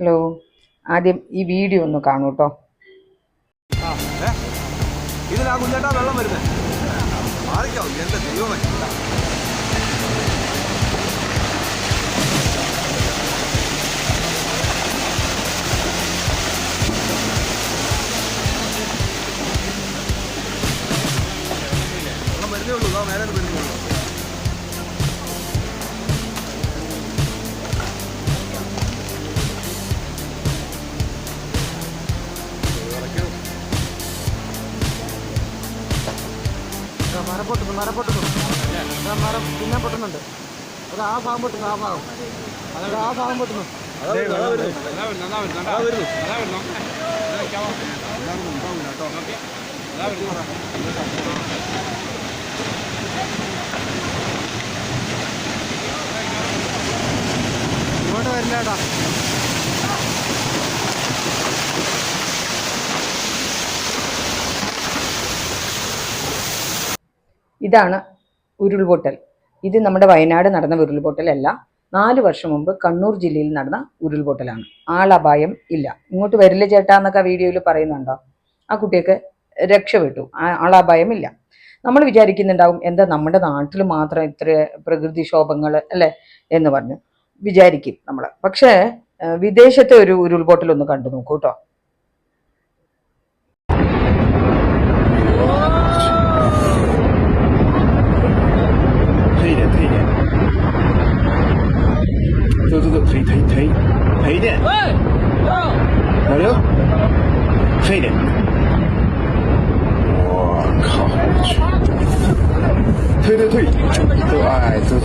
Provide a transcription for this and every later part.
Hello ആദ്യം ഈ video ഒന്ന് കാണൂ കേട്ടോ ആ, ഏ? ഇതിലാ കുഞ്ഞേട്ടാ വെള്ളം വരുന്നത് മാറിക്കാവും എന്റെ ദൈവമേ. മരം പൊട്ടുന്നു മരം പൊട്ടുന്നു. മരം പിന്നെ പൊട്ടുന്നുണ്ട്. അത് ആ ഭാഗം പൊട്ടുന്നു ആ ഭാഗം. അത് ആ ഭാഗം പൊട്ടുന്നു. ഇങ്ങോട്ട് ഉണ്ടാവും കേട്ടോ ഇതാണ് ഉരുൾപൊട്ടൽ. ഇത് നമ്മുടെ വയനാട് നടന്ന ഉരുൾപൊട്ടലല്ല. നാല് വർഷം മുമ്പ് കണ്ണൂർ ജില്ലയിൽ നടന്ന ഉരുൾപൊട്ടലാണ്. ആളപായം ഇല്ല. ഇങ്ങോട്ട് വരില്ല ചേട്ടാ എന്നൊക്കെ വീഡിയോയിൽ പറയുന്നുണ്ടോ? ആ കുട്ടിയൊക്കെ രക്ഷപ്പെട്ടു. ആളപായം ഇല്ല. നമ്മൾ വിചാരിക്കുന്നുണ്ടാവും എന്താ നമ്മുടെ നാട്ടിൽ മാത്രം ഇത്ര പ്രകൃതിക്ഷോഭങ്ങൾ അല്ലേ എന്ന് പറഞ്ഞു വിചാരിക്കും നമ്മൾ പക്ഷേ വിദേശത്തെ ഒരു ഉരുൾപൊട്ടൽ ഒന്ന് കണ്ടു നോക്കൂ കേട്ടോ. 退はい続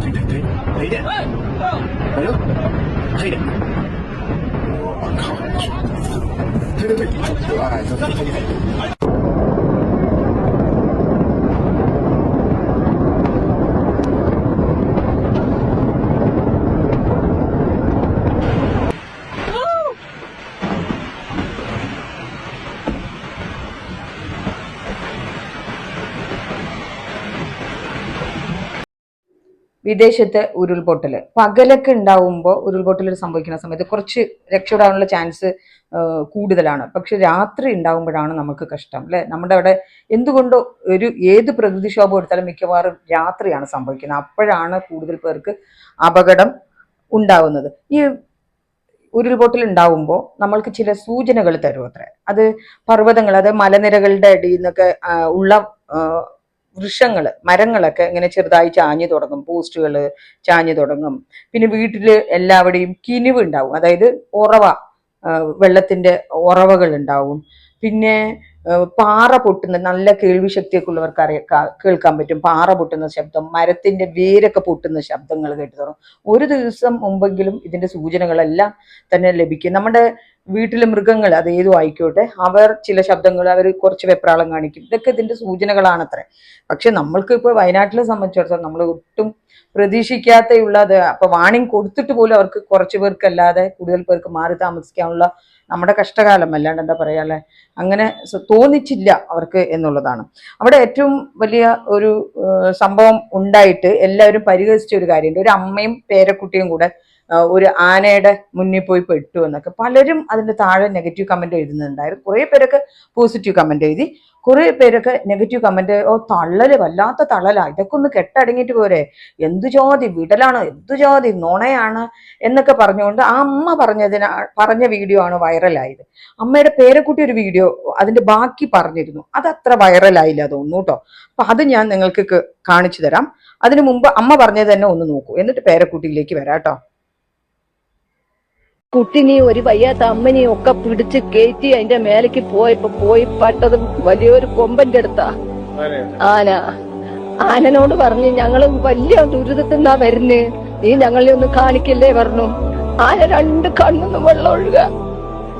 けて入れはいよ入れおかわいい。വിദേശത്ത് ഉരുൾപൊട്ടൽ പകലൊക്കെ ഉണ്ടാവുമ്പോൾ ഉരുൾപൊട്ടൽ സംഭവിക്കുന്ന സമയത്ത് കുറച്ച് രക്ഷപ്പെടാനുള്ള ചാൻസ് കൂടുതലാണ്. പക്ഷെ രാത്രി ഉണ്ടാവുമ്പോഴാണ് നമുക്ക് കഷ്ടം അല്ലെ? നമ്മുടെ അവിടെ എന്തുകൊണ്ടോ ഒരു ഏത് പ്രകൃതിക്ഷോഭം എടുത്താലും മിക്കവാറും രാത്രിയാണ് സംഭവിക്കുന്നത്. അപ്പോഴാണ് കൂടുതൽ പേർക്ക് അപകടം ഉണ്ടാവുന്നത്. ഈ ഉരുൾപൊട്ടൽ ഉണ്ടാവുമ്പോൾ നമ്മൾക്ക് ചില സൂചനകൾ തരും അത്ര അത് പർവതങ്ങൾ അത് മലനിരകളുടെ അടിയിൽ നിന്നൊക്കെ ഉള്ള വൃക്ഷങ്ങൾ മരങ്ങളൊക്കെ ഇങ്ങനെ ചെറുതായി ചാഞ്ഞു തുടങ്ങും. പോസ്റ്റുകൾ ചാഞ്ഞു തുടങ്ങും. പിന്നെ വീട്ടിൽ എല്ലാവിടെയും കിനിവ് ഉണ്ടാവും. അതായത് ഉറവ വെള്ളത്തിന്റെ ഉറവകൾ ഉണ്ടാവും. പിന്നെ പാറ പൊട്ടുന്ന നല്ല കേൾവി ശക്തിയൊക്കെ ഉള്ളവർക്ക് അറിയ കേൾക്കാൻ പറ്റും. പാറ പൊട്ടുന്ന ശബ്ദം മരത്തിന്റെ വേരൊക്കെ പൊട്ടുന്ന ശബ്ദങ്ങൾ കേട്ടു തുടങ്ങും. ഒരു ദിവസം മുമ്പെങ്കിലും ഇതിന്റെ സൂചനകളെല്ലാം തന്നെ ലഭിക്കും. നമ്മുടെ വീട്ടിലെ മൃഗങ്ങൾ അത് ഏതും ആയിക്കോട്ടെ അവർ ചില ശബ്ദങ്ങൾ അവർ കുറച്ച് വെപ്രാളം കാണിക്കും. ഇതൊക്കെ ഇതിന്റെ സൂചനകളാണത്രേ. പക്ഷെ നമ്മൾക്ക് ഇപ്പോൾ വയനാട്ടിലെ സംബന്ധിച്ചിടത്തോളം നമ്മൾ ഒട്ടും പ്രതീക്ഷിക്കാത്തയുള്ളത് അപ്പൊ വാണിംഗ് കൊടുത്തിട്ട് പോലും അവർക്ക് കുറച്ച് പേർക്കല്ലാതെ കൂടുതൽ പേർക്ക് മാറി താമസിക്കാനുള്ള നമ്മുടെ കഷ്ടകാലം അല്ലാണ്ട് എന്താ പറയാ അല്ലെ? അങ്ങനെ തോന്നിച്ചില്ല അവർക്ക് എന്നുള്ളതാണ്. അവിടെ ഏറ്റവും വലിയ ഒരു സംഭവം ഉണ്ടായിട്ട് എല്ലാവരും പരിഹസിച്ച ഒരു കാര്യമുണ്ട്. ഒരു അമ്മയും പേരക്കുട്ടിയും കൂടെ ഒരു ആനയുടെ മുന്നിൽ പോയി പെട്ടു എന്നൊക്കെ പലരും അതിന്റെ താഴെ നെഗറ്റീവ് കമന്റ് എഴുതുന്നുണ്ടായിരുന്നു. കുറേ പേരൊക്കെ പോസിറ്റീവ് കമന്റ് എഴുതി. കുറേ പേരൊക്കെ നെഗറ്റീവ് കമന്റ് ഓ തള്ളൽ വല്ലാത്ത തള്ളലാ. ഇതൊക്കെ ഒന്ന് കെട്ടടങ്ങിയിട്ട് പോരെ. എന്തു ജാതി? വിടലാണ്. എന്തു ജാതി? നുണയാണ്. എന്നൊക്കെ പറഞ്ഞുകൊണ്ട് ആ അമ്മ പറഞ്ഞതിന് പറഞ്ഞ വീഡിയോ ആണ് വൈറലായത്. അമ്മയുടെ പേരക്കുട്ടി ഒരു വീഡിയോ അതിന്റെ ബാക്കി പറഞ്ഞിരുന്നു. അത് അത്ര വൈറലായില്ല തോന്നുന്നു കേട്ടോ. അപ്പം അത് ഞാൻ നിങ്ങൾക്ക് കാണിച്ചു തരാം. അതിനു മുമ്പ് അമ്മ പറഞ്ഞത് തന്നെ ഒന്ന് നോക്കൂ. എന്നിട്ട് പേരക്കുട്ടിയിലേക്ക് വരാം കേട്ടോ. കുട്ടിനെയും ഒരു വയ്യാത്ത അമ്മനെയും ഒക്കെ പിടിച്ച് കയറ്റി അതിന്റെ മേലേക്ക് പോയപ്പോ പോയി പട്ടത് വലിയൊരു കൊമ്പന്റെ അടുത്താ. ആന. ആനനോട് പറഞ്ഞു ഞങ്ങൾ വലിയ ദുരിതത്തിൽ നിന്നാ വരുന്നേ. നീ ഞങ്ങളെ ഒന്ന് കാണിക്കല്ലേ പറഞ്ഞു? ആന രണ്ട് കണ്ണൊന്ന് വെള്ളം ഒഴുക.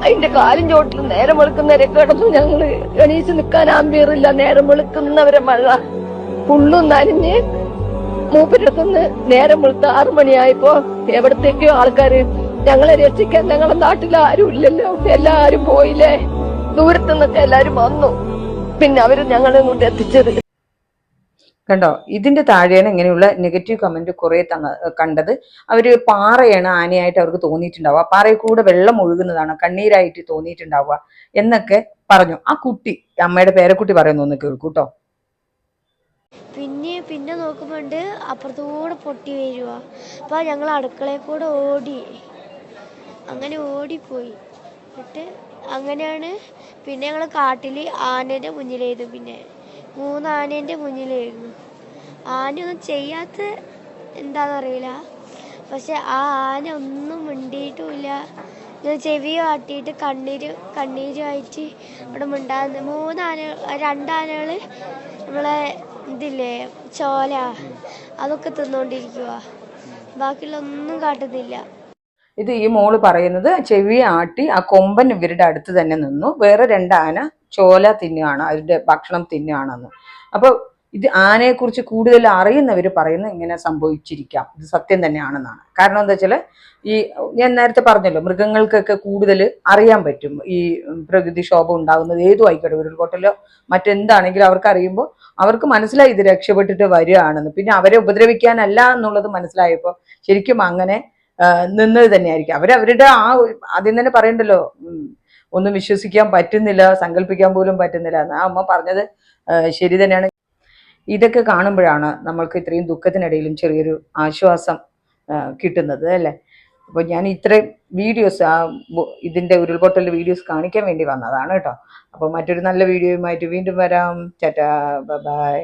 അതിന്റെ കാലും ചോട്ടിൽ നേരം വെളുക്കുന്നവരെ കിടന്നു ഞങ്ങൾ. ഗണീഷ് നിൽക്കാൻ ആമ്പിയറില്ല. നേരം വെളുക്കുന്നവരെ മഴ. പുള്ളും നനഞ്ഞ് മൂപ്പരത്തുനിന്ന് നേരം വെളുത്ത് ആറു മണിയായപ്പോ എവിടത്തേക്കോ ആൾക്കാര് ഞങ്ങളെ രക്ഷിക്കാൻ ഞങ്ങളുടെ നാട്ടിൽ ആരും ഇല്ലല്ലോ. എല്ലാരും പോയില്ലേ? ദൂരത്തു നിന്നൊക്കെ എല്ലാരും വന്നു. പിന്നെ അവർ ഞങ്ങളെ കൊണ്ട് എത്തിച്ചത്. കണ്ടോ? ഇതിന്റെ താഴെയാണ് ഇങ്ങനെയുള്ള നെഗറ്റീവ് കമന്റ് കുറെ തങ്ങ കണ്ടത്. അവർ പാറയാണ് ആനയായിട്ട് അവർക്ക് തോന്നിയിട്ടുണ്ടാവുക. പാറയിൽ കൂടെ വെള്ളം ഒഴുകുന്നതാണ് കണ്ണീരായിട്ട് തോന്നിയിട്ടുണ്ടാവുക എന്നൊക്കെ പറഞ്ഞു. ആ കുട്ടി അമ്മയുടെ പേരക്കുട്ടി പറയുന്നു ഒന്ന് കേൾക്കൂട്ടോ പിന്നെ പിന്നെ നോക്കുമ്പോണ്ട് അപ്പുറത്തൂടെ പൊട്ടി വരുവാ അപ്പൊ ഞങ്ങൾ അടുക്കളയിൽ കൂടെ ഓടി. അങ്ങനെ ഓടിപ്പോയി. എന്നിട്ട് അങ്ങനെയാണ് പിന്നെ ഞങ്ങൾ കാട്ടിൽ ആനേന്റെ മുന്നിലായിരുന്നു പിന്നെ മൂന്ന് ആനേന്റെ മുന്നിലായിരുന്നു. ആനയൊന്നും ചെയ്യാത്ത എന്താണെന്നറിയില്ല പക്ഷെ ആ ആന ഒന്നും മിണ്ടിയിട്ടുമില്ല. ചെവി കാട്ടിയിട്ട് കണ്ണീര് കണ്ണീരുമായിട്ട് അവിടെ മിണ്ടാന്ന് മൂന്ന് ആന രണ്ടാനകൾ നമ്മളെ ഇതില്ലേ ചോല അതൊക്കെ തിന്നുകൊണ്ടിരിക്കുക ബാക്കിയുള്ള ഒന്നും കാട്ടുന്നില്ല. ഇത് ഈ മോൾ പറയുന്നത് ചെവി ആട്ടി ആ കൊമ്പൻ ഇവരുടെ അടുത്ത് തന്നെ നിന്നു. വേറെ രണ്ടാന ചോല തിന്നുകയാണ് അവരുടെ ഭക്ഷണം തിന്നുകയാണെന്ന്. അപ്പോൾ ഇത് ആനയെക്കുറിച്ച് കൂടുതൽ അറിയുന്നവർ പറയുന്ന ഇങ്ങനെ സംഭവിച്ചിരിക്കാം. ഇത് സത്യം തന്നെയാണെന്നാണ്. കാരണം എന്താ വെച്ചാൽ ഈ ഞാൻ നേരത്തെ പറഞ്ഞല്ലോ മൃഗങ്ങൾക്കൊക്കെ കൂടുതൽ അറിയാൻ പറ്റും. ഈ പ്രകൃതിക്ഷോഭം ഉണ്ടാകുന്നത് ഏതു ആയിക്കോട്ടെ ഉരുൾപൊട്ടലോ മറ്റെന്താണെങ്കിലും അവർക്ക് അറിയുമ്പോൾ അവർക്ക് മനസ്സിലായി ഇത് രക്ഷപ്പെട്ടിട്ട് വരികയാണെന്ന്. പിന്നെ അവരെ ഉപദ്രവിക്കാനല്ല എന്നുള്ളത് മനസ്സിലായപ്പോൾ ശരിക്കും അങ്ങനെ നിന്നത് തന്നെയായിരിക്കും. അവരവരുടെ ആ ആദ്യം തന്നെ പറയണ്ടല്ലോ ഒന്നും വിശ്വസിക്കാൻ പറ്റുന്നില്ല സങ്കല്പിക്കാൻ പോലും പറ്റുന്നില്ല. എന്ന് ആ അമ്മ പറഞ്ഞത് ശരി തന്നെയാണ്. ഇതൊക്കെ കാണുമ്പോഴാണ് നമ്മൾക്ക് ഇത്രയും ദുഃഖത്തിനിടയിലും ചെറിയൊരു ആശ്വാസം കിട്ടുന്നത് അല്ലേ? അപ്പോൾ ഞാൻ ഇത്രയും വീഡിയോസ് ആ ഇതിന്റെ ഉരുൾപൊട്ടലിന്റെ വീഡിയോസ് കാണിക്കാൻ വേണ്ടി വന്നതാണ് കേട്ടോ. അപ്പോൾ മറ്റൊരു നല്ല വീഡിയോയുമായിട്ട് വീണ്ടും വരാം. ചാറ്റാ ബൈ.